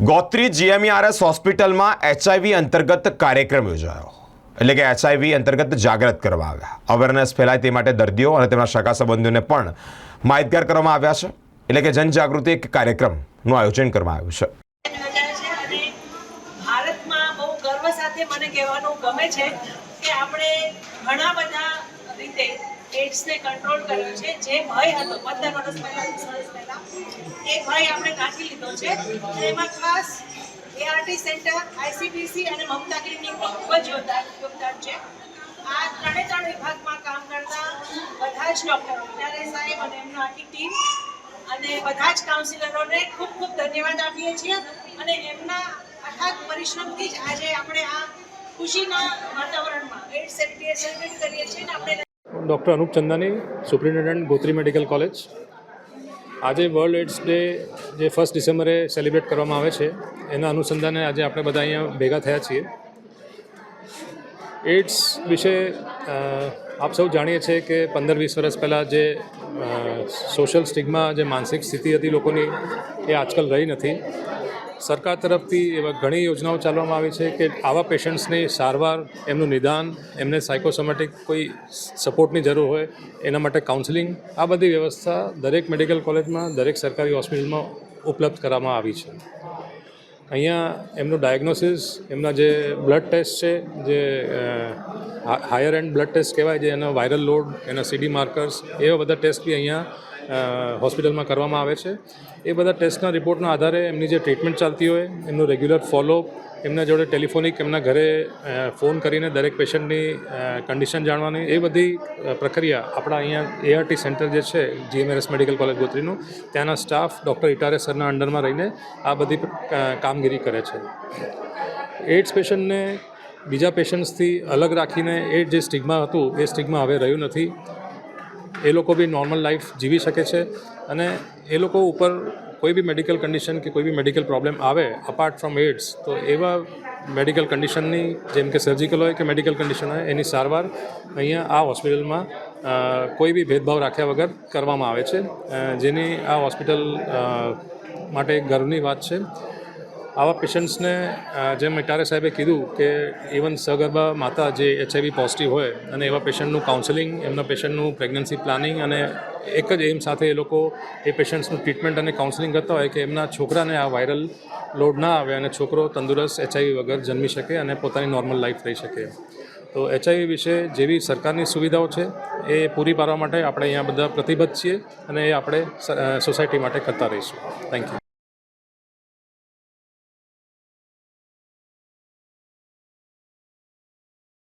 Gotri GMERS હોસ્પિટલમાં HIV અંતર્ગત કાર્યક્રમ યોજાયો. એટલે કે એચઆઈવી અંતર્ગત જાગૃત કરવા આવ્યા. અવેરનેસ ફેલાય તે માટે દર્દીઓ અને તેમના સગા સંબંધીઓને પણ માહિતગાર કરવામાં આવ્યા છે. એટલે કે જનજાગૃતિ એક કાર્યક્રમનું આયોજન કરવામાં આવ્યું છે. કંટ્રોલ કર્યો છે. જે ભય હતો. પંદર વર્ષ પહેલા પહેલા. એ ભાઈ આપણે કાઢી લીધો છે. એમાં ખાસ એઆરટી સેન્ટર આઈસીડીસી અને મમતા ક્લિનિકનું ખૂબ જ યોગદાન છે. આ ત્રણે ત્રણ વિભાગમાં કામ કરતા બધા જ ડૉક્ટરો ત્યારે સાહેબ અને એમનો આખી ટીમ અને બધા જ કાઉન્સિલરોને ખૂબ ખૂબ ધન્યવાદ આપીએ છીએ. અને એમના અથાગ પરિશ્રમથી જ આજે આપણે આ ખુશીના વાતાવરણમાં એડ સેલિબ્રેટ કરીએ છીએ અને આપણે doctor Anup Chandani, superintendent Gotri medical college. આજે વર્લ્ડ એડ્સ ડે જે ફર્સ્ટ ડિસેમ્બરે સેલિબ્રેટ કરવામાં આવે છે, એના અનુસંધાને આજે આપણે બધા અહીંયા ભેગા થયા છીએ. એડ્સ વિશે આપ સૌ જાણીએ છીએ કે પંદર વીસ વર્ષ પહેલાં જે સોશિયલ સ્ટિગ્મા જે માનસિક સ્થિતિ હતી લોકોની, એ આજકાલ રહી નથી. સરકાર તરફથી એવા ઘણી યોજનાઓ ચાલવામાં આવી છે કે આવા પેશન્ટ્સની સારવાર, એમનું નિદાન, એમને સાયકોસોમેટિક કોઈ સપોર્ટની જરૂર હોય, એના માટે કાઉન્સેલિંગ આ બધી વ્યવસ્થા દરેક મેડિકલ કોલેજમાં દરેક સરકારી હોસ્પિટલમાં ઉપલબ્ધ કરવામાં આવી છે. અહીંયા એમનું ડાયગ્નોસિસ એમના જે બ્લડ ટેસ્ટ છે, જે હાયર એન્ડ બ્લડ ટેસ્ટ કહેવાય, જે એનો વાયરલ લોડ એના સીડી માર્કર્સ એવા બધા ટેસ્ટ બી અહીંયા હોસ્પિટલમાં કરવામાં આવે છે. એ બધા ટેસ્ટના રિપોર્ટના આધારે એમની જે ટ્રીટમેન્ટ ચાલતી હોય, એમનું રેગ્યુલર ફોલોઅપ, એમના જોડે ટેલિફોનિક, એમના ઘરે ફોન કરીને દરેક પેશન્ટની કન્ડિશન જાણવાની, એ બધી પ્રક્રિયા આપણા અહીંયા એઆરટી સેન્ટર જે છે જીએમએરએસ મેડિકલ કોલેજ ગોત્રીનું, ત્યાંના સ્ટાફ, ડૉક્ટર ઇટારે સરના અંડરમાં રહીને આ બધી કામગીરી કરે છે. એડ્સ પેશન્ટને બીજા પેશન્ટ્સથી અલગ રાખીને એ જે સ્ટિગ્મા હતું, એ સ્ટિગ્મા હવે રહ્યું નથી. એ લોકો બી નોર્મલ લાઈફ જીવી શકે છે અને એ લોકો ઉપર કોઈ બી મેડિકલ કન્ડિશન કે કોઈ બી મેડિકલ પ્રોબ્લેમ આવે અપાર્ટ ફ્રોમ એડ્સ તો એવા મેડિકલ કન્ડિશનની જેમ કે સર્જિકલ હોય કે મેડિકલ કન્ડિશન હોય, એની સારવાર અહીંયા આ હોસ્પિટલમાં કોઈ બી ભેદભાવ રાખ્યા વગર કરવામાં આવે છે. જેની આ હોસ્પિટલ માટે ગર્વની વાત છે. આવા પેશન્ટ્સને જેમ ઇટારે સાહેબે કીધું કે ઇવન સગર્ભા માતા જે એચઆઈવી પોઝિટિવ હોય અને એવા પેશન્ટનું કાઉન્સેલિંગ એમના પેશન્ટનું પ્રેગ્નન્સી પ્લાનિંગ અને એક જ એમ સાથે એ લોકો એ પેશન્ટ્સનું ટ્રીટમેન્ટ અને કાઉન્સેલિંગ કરતા હોય કે એમના છોકરાને આ વાયરલ લોડ ના આવે અને છોકરો તંદુરસ્ત એચઆઈવી વગર જન્મી શકે અને પોતાની નોર્મલ લાઈફ રહી શકે. તો એચઆઈવી વિશે જેવી સરકારની સુવિધાઓ છે, એ પૂરી પાડવા માટે આપણે અહીંયા બધા પ્રતિબદ્ધ છીએ અને એ આપણે સોસાયટી માટે કરતા રહીશું. Thank you